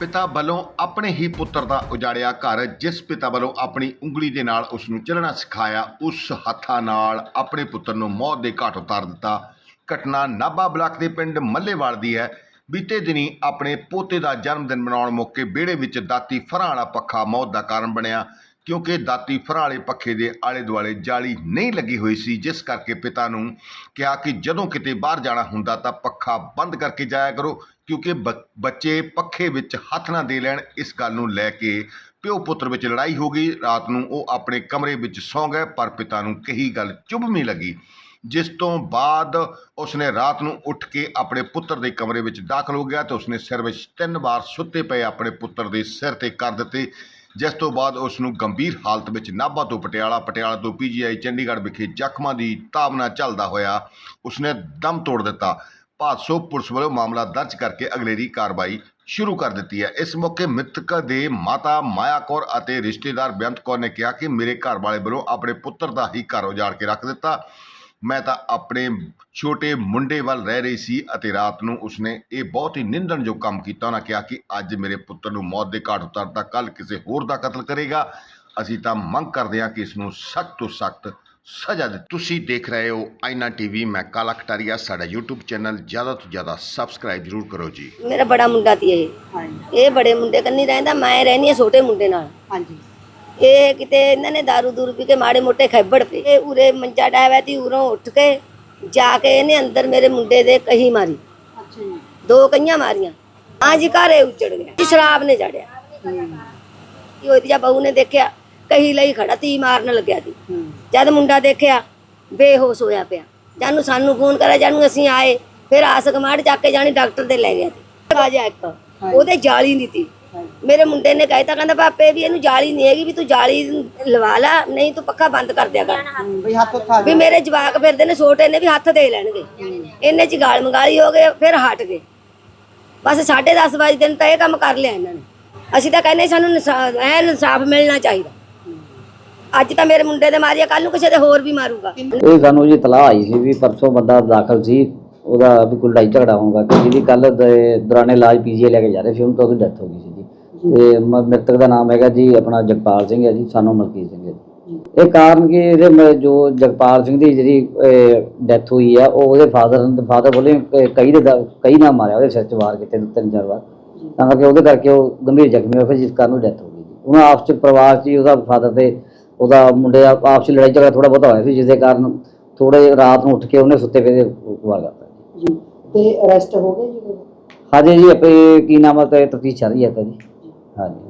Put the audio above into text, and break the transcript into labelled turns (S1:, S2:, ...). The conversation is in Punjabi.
S1: ਪਿਤਾ ਵੱਲੋਂ ਆਪਣੇ ਹੀ ਪੁੱਤਰ ਦਾ ਉਜਾੜਿਆ ਘਰ, ਜਿਸ ਪਿਤਾ ਵੱਲੋਂ ਆਪਣੀ ਉਂਗਲੀ ਦੇ ਨਾਲ ਉਸ ਨੂੰ ਚੱਲਣਾ ਸਿਖਾਇਆ, ਉਸ ਹੱਥਾਂ ਨਾਲ ਆਪਣੇ ਪੁੱਤਰ ਨੂੰ ਮੌਤ ਦੇ ਘਾਟ ਉਤਾਰ ਦਿੱਤਾ। ਘਟਨਾ ਨਾਭਾ ਬਲਾਕ ਦੇ ਪਿੰਡ ਮੱਲੇਵਾਲ ਦੀ ਹੈ। ਬੀਤੇ ਦਿਨੀ ਆਪਣੇ ਪੋਤੇ ਦਾ ਜਨਮ ਦਿਨ ਮਨਾਉਣ ਮੌਕੇ ਵਿਹੜੇ ਵਿੱਚ ਦਾਤੀ ਫਰਾਂ ਵਾਲਾ ਪੱਖਾ ਮੌਤ ਦਾ ਕਾਰਨ ਬਣਿਆ। ਕਿਉਂਕਿ ਦਾਤੀ ਫਰਾਂ ਵਾਲੇ ਪੱਖੇ ਦੇ ਆਲੇ ਦੁਆਲੇ ਜਾਲੀ ਨਹੀਂ ਲੱਗੀ ਹੋਈ ਸੀ, ਜਿਸ ਕਰਕੇ ਪਿਤਾ ਨੂੰ ਕਿਹਾ ਕਿ ਜਦੋਂ ਕਿਤੇ ਬਾਹਰ ਜਾਣਾ ਹੁੰਦਾ ਤਾਂ ਪੱਖਾ ਬੰਦ ਕਰਕੇ ਜਾਇਆ ਕਰੋ, ਕਿਉਂਕਿ ਬ- ਬੱਚੇ ਪੱਖੇ ਵਿੱਚ ਹੱਥ ਨਾ ਦੇ ਲੈਣ, ਇਸ ਗੱਲ ਨੂੰ ਲੈ ਕੇ ਪਿਓ ਪੁੱਤਰ ਵਿੱਚ ਲੜਾਈ ਹੋ ਗਈ, ਰਾਤ ਨੂੰ ਉਹ ਆਪਣੇ ਕਮਰੇ ਵਿੱਚ ਸੌਂ ਗਏ, ਪਰ ਪਿਤਾ ਨੂੰ ਕਹੀ ਗੱਲ ਚੁਭਵੀਂ ਲੱਗੀ, ਜਿਸ ਤੋਂ ਬਾਅਦ ਉਸਨੇ ਰਾਤ ਨੂੰ ਉੱਠ ਕੇ ਆਪਣੇ ਪੁੱਤਰ ਦੇ ਕਮਰੇ ਵਿੱਚ ਦਾਖਲ ਹੋ ਗਿਆ ਤੇ ਉਸਨੇ ਸਿਰ ਵਿੱਚ ਤਿੰਨ ਵਾਰ ਸੁੱਤੇ ਪਏ ਆਪਣੇ ਪੁੱਤਰ ਦੇ ਸਿਰ ਤੇ ਕਰ ਦਿੱਤੇ। ਜਿਸ ਤੋਂ ਬਾਅਦ ਉਸ ਨੂੰ ਗੰਭੀਰ ਹਾਲਤ ਵਿੱਚ ਨਾਭਾ ਤੋਂ ਪਟਿਆਲਾ ਪਟਿਆਲਾ ਤੋਂ ਪੀਜੀਆਈ ਚੰਡੀਗੜ੍ਹ ਵਿਖੇ ਜ਼ਖਮਾਂ ਦੀ ਤਾਬਨਾ ਝੱਲਦਾ ਹੋਇਆ ਉਸਨੇ ਦਮ ਤੋੜ ਦਿੱਤਾ। ਭਾਦਸੋ ਪੁਲਿਸ ਵੱਲੋਂ ਮਾਮਲਾ ਦਰਜ ਕਰਕੇ ਅਗਲੇਰੀ ਕਾਰਵਾਈ ਸ਼ੁਰੂ ਕਰ ਦਿੱਤੀ ਹੈ। ਇਸ ਮੌਕੇ ਮ੍ਰਿਤਕ ਦੇ ਮਾਤਾ ਮਾਇਆ ਕੌਰ ਅਤੇ ਰਿਸ਼ਤੇਦਾਰ ਬੇਅੰਤ ਕੌਰ ਨੇ ਕਿਹਾ ਕਿ ਮੇਰੇ ਘਰ ਵਾਲੇ ਵੱਲੋਂ ਆਪਣੇ ਪੁੱਤਰ ਦਾ ਹੀ ਘਰ ਉਜਾੜ ਕੇ ਰੱਖ ਦਿੱਤਾ। ਮੈਂ ਤਾਂ ਆਪਣੇ ਛੋਟੇ ਮੁੰਡੇ ਵੱਲ ਰਹਿ ਰਹੀ ਸੀ ਅਤੇ ਰਾਤ ਨੂੰ ਉਸਨੇ ਇਹ ਬਹੁਤ ਹੀ ਨਿੰਦਣਯੋਗ ਕੰਮ ਕੀਤਾ। ਉਹਨਾਂ ਕਿਹਾ ਕਿ ਅੱਜ ਮੇਰੇ ਪੁੱਤਰ ਨੂੰ ਮੌਤ ਦੇ ਘਾਟ ਉਤਾਰਦਾ ਕੱਲ ਕਿਸੇ ਹੋਰ ਦਾ ਕਤਲ ਕਰੇਗਾ। ਅਸੀਂ ਤਾਂ ਮੰਗ ਕਰਦੇ ਹਾਂ ਕਿ ਇਸ ਨੂੰ ਸਖਤ ਤੋਂ ਸਖਤ ਸਜ਼ਾ ਦਿੱਤੀ ਤੁਸੀਂ ਦੇਖ ਰਹੇ ਹੋ ਆਇਨਾ ਟੀਵੀ। ਮੈਂ ਕਾਲਾ ਕਟਾਰੀਆ। ਸਾਡਾ YouTube ਚੈਨਲ ਜ਼ਿਆਦਾ ਤੋਂ ਜ਼ਿਆਦਾ ਸਬਸਕ੍ਰਾਈਬ ਜ਼ਰੂਰ ਕਰੋ ਜੀ।
S2: ਮੇਰਾ ਬੜਾ ਮੁੰਡਾ ਤੀ ਇਹ
S3: ਹਾਂਜੀ।
S2: ਇਹ ਬੜੇ ਮੁੰਡੇ ਕੰਨੀ ਰਹਿੰਦਾ ਮੈਂ ਰਹਿੰਦੀ ਹਾਂ ਛੋਟੇ ਮੁੰਡੇ ਨਾਲ।
S3: ਹਾਂਜੀ।
S2: ਇਹ ਕਿਤੇ ਇਹਨਾਂ ਨੇ दारू ਦੂਰ ਪੀ ਕੇ ਮਾੜੇ ਮੋਟੇ ਖੈਬੜ ਪਏ ਇਹ ਉਰੇ ਮੰਜਾ ਡਾਇਆ ਤੀ ਉਰੋਂ ਉੱਠ ਕੇ ਜਾ ਕੇ ਇਹਨੇ ਅੰਦਰ ਮੇਰੇ ਮੁੰਡੇ ਦੇ ਕਹੀ ਮਾਰੀ।
S3: ਅੱਛਾ ਜੀ।
S2: ਦੋ ਕਈਆਂ ਮਾਰੀਆਂ। ਹਾਂ ਜੀ ਘਰੇ ਉੱਜੜ ਗਿਆ। ਜੀ ਸ਼ਰਾਬ ਨੇ ਜੜਿਆ। ਇਹ ਉਹਦੀ ਬਹੂ ਨੇ ਦੇਖਿਆ ਕਹੀ ਲਈ ਖੜਾ ਤੀ ਮਾਰਨ ਲੱਗਿਆ ਤੀ ਜਦ ਮੁੰਡਾ ਦੇਖਿਆ ਬੇਹੋਸ਼ ਹੋਇਆ ਪਿਆ। ਜਾਨੂੰ ਸਾਨੂੰ ਫੋਨ ਕਰਿਆ ਜਾਨੂੰ ਅਸੀਂ ਆਏ ਫਿਰ ਆਸ ਕਮਾੜ ਚੱਕ ਕੇ ਜਾਣੀ ਡਾਕਟਰ ਦੇ ਲੈ ਗਿਆ ਤੀ ਆ ਜਾ ਇੱਕ। ਉਹਦੇ ਜਾਲੀ ਨਹੀਂ ਤੀ। ਮੇਰੇ ਮੁੰਡੇ ਨੇ ਕਹਿਤਾ ਕਹਿੰਦਾ ਪਾਪੇ ਵੀ ਇਹਨੂੰ ਜਾਲੀ ਨਹੀਂ ਹੈਗੀ ਵੀ ਤੂੰ ਜਾਲੀ ਲਵਾ ਲਾ ਨਹੀਂ ਤੂੰ ਪੱਖਾ ਬੰਦ ਕਰ ਦਿਆ ਕਰ।
S3: ਵੀ ਹੱਥ ਉੱਠਾ
S2: ਵੀ ਮੇਰੇ ਜਵਾਕ ਫਿਰਦੇ ਨੇ ਛੋਟੇ ਨੇ ਵੀ ਹੱਥ ਦੇ ਲੈਣਗੇ। ਇਹਨੇ ਚ ਗਾਲ ਮੰਗਾਲੀ ਹੋ ਗਏ ਫਿਰ ਹਟ ਗਏ। ਬਸ 10:30 ਵਜੇ ਦਿਨ ਤਾਂ ਇਹ ਕੰਮ ਕਰ ਲਿਆ ਇਹਨਾਂ ਨੇ। ਅਸੀਂ ਤਾਂ ਕਹਿੰਦੇ ਸਾਨੂੰ ਐਨ ਇਨਸਾਫ ਮਿਲਣਾ ਚਾਹੀਦਾ। ਅੱਜ ਤਾਂ ਮੇਰੇ ਮੁੰਡੇ ਦੇ ਮਾਰਿਆ ਕੱਲ ਨੂੰ ਕਿਸੇ ਦੇ ਹੋਰ ਵੀ ਮਾਰੂਗਾ।
S4: ਇਹ ਸਾਨੂੰ ਜੀ ਤਲਾਹ ਆਈ ਸੀ ਵੀ ਪਰਸੋਂ ਬੰਦਾ ਦਾਖਲ ਸੀ ਉਹਦਾ ਵੀ ਕੋਈ ਲੜਾਈ ਝਗੜਾ ਹੋਊਗਾ। ਕਿ ਜਿਹਦੀ ਕੱਲ ਦੌਰਾਨੇ ਇਲਾਜ ਪੀਜੀਆਈ ਲੈ ਕੇ ਜਾ ਰਹੇ ਸੀ ਉਹਨੂੰ ਤਾਂ ਉਹਦੀ ਡੈਥ ਹੋ ਗਈ ਸੀ। ਤੇ ਮ- ਮ੍ਰਿਤਕ ਦਾ ਨਾਮ ਹੈਗਾ ਜੀ ਆਪਣਾ ਜਗਪਾਲ ਸਿੰਘ ਹੈ ਜੀ ਸਾਨੂੰ ਮਲਕੀਤ ਸਿੰਘ ਹੈ ਜੀ। ਇਹ ਕਾਰਨ ਕਿ ਇਹਦੇ ਮ- ਜੋ ਜਗਪਾਲ ਸਿੰਘ ਦੀ ਜਿਹੜੀ ਡੈਥ ਹੋਈ ਆ ਉਹ ਉਹਦੇ ਫਾਦਰ ਫਾਦਰ ਬੋਲੇ ਕਈ ਦੇ ਦਾ- ਕਈ ਨਾਲ ਮਾਰਿਆ ਉਹਦੇ ਸਿਰ 'ਚ ਵਾਰ ਕੀਤੇ ਦੋ ਤਿੰਨ ਚਾਰ ਵਾਰ। ਤਾਂ ਕਰਕੇ ਉਹਦੇ ਕਰਕੇ ਉਹ ਗੰਭੀਰ ਜ਼ਖਮੀ ਹੋਇਆ ਫਿਰ ਜਿਸ ਕਾਰਨ ਉਹ ਡੈਥ ਹੋ ਗਈ ਜੀ। ਉਹਨਾਂ ਆਪਸ 'ਚ ਪਰਿਵਾਰ 'ਚ ਹੀ ਉਹਦਾ ਫਾਦਰ ਤੇ ਉਹਦਾ ਮੁੰਡੇ ਦਾ ਆਪਸ 'ਚ ਲੜਾਈ ਝਗੜਾ ਥੋੜਾ ਬਹੁਤਾ ਹੋਇਆ ਸੀ ਜਿਸ ਦੇ ਕਾਰਨ ਥੋੜੇ ਰਾਤ ਨੂੰ ਉੱਠ ਕੇ ਉਹਨੇ ਸੁੱਤੇ ਪਏ ਦੇ ਵਾਰ ਕਰਤਾ
S3: ਜੀ। ਤੇ ਅਰੈਸਟ ਹੋ ਗਏ ਜੀ
S4: ਹਾਂਜੀ ਜੀ ਆਪੇ ਕੀ ਨਾਮ ਹੈ ਤੇ ਤਫਤੀਸ਼ ਚੱਲ ਰਹੀ ਹੈ ਤਾਂ ਜੀ। ਹਾਂਜੀ।